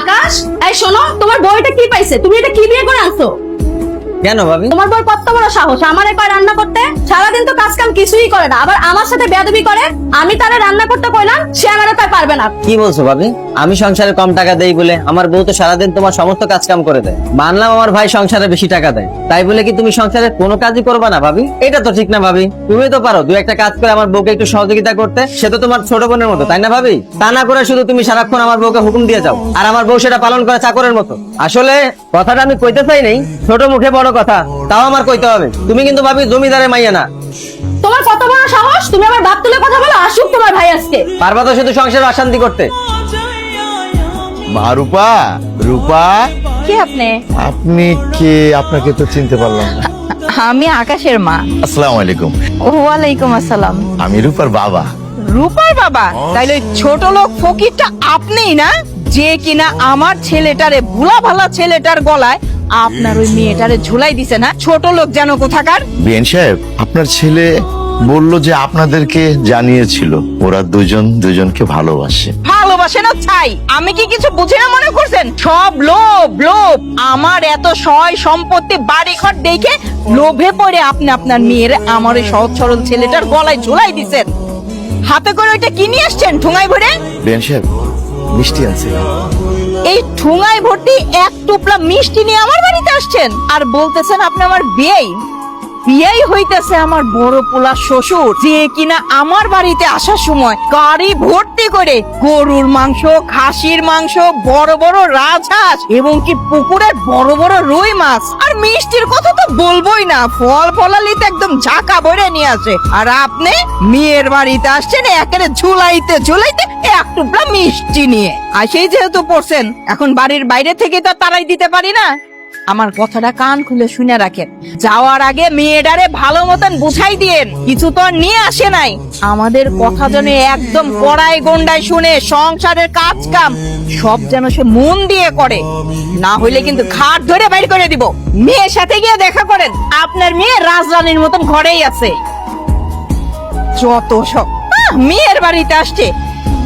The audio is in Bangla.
আকাশ এই শোনো তোমার বইটা কি পাইছে? তুমি এটা কি বিয়ে করে আনছো? কেন ভাবি? তোমার বই কত বড় সাহস আমার একবার রান্না করতে? সারাদিন তো কাজ কাম কিছুই করে না আবার আমার সাথে বেয়াদবি করে? আমি তারে রান্না করতে কইলাম সে আমারে কয় পারবে না। কি বলছো ভাবি? আমি সংসারে কম টাকা দেই বলে আমার বউ তো সারাদিন তোমার সমস্ত কাজ কাম করে দেয়। মানলাম আমার ভাই সংসারে বেশি টাকা দেয়। তাই বলে কি তুমি সংসারে কোনো কাজই করবে না ভাবি? এটা তো ঠিক না ভাবি। তুমি তো পারো দু একটা কাজ করে আমার বউকে একটু সহযোগিতা করতে। সে তো তোমার ছোট বোনের মতো তাই না ভাবি? তা না করে শুধু তুমি সারাক্ষণ আমার বউকে হুকুম দিয়ে যাও। আর আমার বউ সেটা পালন করে চাকরের মতো। আসলে কথাটা আমি কইতে চাই নাই। ছোট মুখে বড় কথা তাও আমার কইতে হবে। তুমি কিন্তু ভাবি জমিদারে মাইয়া না। তোমার কত বড় সাহস? তুমি আমার বাপ তুলে কথা বলো আসুক তোমার ভাই আজকে। পারবা তো শুধু সংসারে অশান্তি করতে? মা রূপা রূপা। কে আপনি? আপনি কে? আপনাকে তো চিনতে পারলাম না। আমি আকাশের মা। আসসালামু আলাইকুম। ওয়ালাইকুম আসসালাম। আমি রূপার বাবা। রূপার বাবা? তাইলে ছোট লোক ফকিরটা আপনিই না? যে কিনা আমার ছেলেটারে ভুলা ভালা ছেলেটার গলায় আপনার ওই মেয়েটারে ঝুলাই দিছে না? ছোট লোক যেন কোথাকার? বিএন সাহেব আপনার ছেলে বলল যে আপনাদেরকে জানিয়েছিল ওরা দুজন দুজনকে ভালোবাসে। ভালোবাসে না ছাই? আমি কি কিছু বুঝে না মনে করছেন? সব লোভ লোভ। আমার এত সয় সম্পত্তি বাড়ি ঘর দেখে লোভে পড়ে আপনি আপনার মেয়ের আমার ওই সহজ সরল ছেলেটার গলায় ঝুলাই দিছেন। হাতে করে ওইটা কি নিয়ে আসছেন ভরে? সাহেব মিষ্টি আছে এই ঠুঙায় ভর্তি এক টুকরা মিষ্টি নিয়ে আমার বাড়িতে আসছেন। আর বলতেছেন আপনি আমার বিয়েই। বিয়েই হইতেছে আমার বড় পোলা শ্বশুর, যে কিনা আমার বাড়িতে আসার সময় গাড়ি ভর্তি করে গরুর মাংস, খাসির মাংস, বড় বড় রাজহাঁস এবং কি পুকুরের বড় বড় রুই মাছ। আর মিষ্টির কথা তো বলবোই না, ফল ফলালিতে একদম ঝাঁকা ভরে নিয়ে আসে। আর আপনি মেয়ের বাড়িতে আসছেন একেবারে ঝুলাইতে ঝুলাইতে এক টুকরা মিষ্টি নিয়ে। আর সেই যেহেতু পড়ছেন, এখন বাড়ির বাইরে থেকে তো তারাই দিতে পারি না। আমার কথাটা কান খুলে শুনে রাখেন। যাওয়ার আগে মেয়েটারে ভালো মতন বুঝাই দিয়েন। কিছু তো নিয়ে আসে নাই। আমাদের কথা যেন একদম কড়াই গন্ডায় শুনে সংসারের কাজ কাম সব যেন সে মন দিয়ে করে। না হইলে কিন্তু ঘাট ধরে বাইর করে দিব। মেয়ের সাথে গিয়ে দেখা করেন। আপনার মেয়ে রাজরানীর মতন ঘরেই আছে। যত সব মেয়ের বাড়িতে আসছে।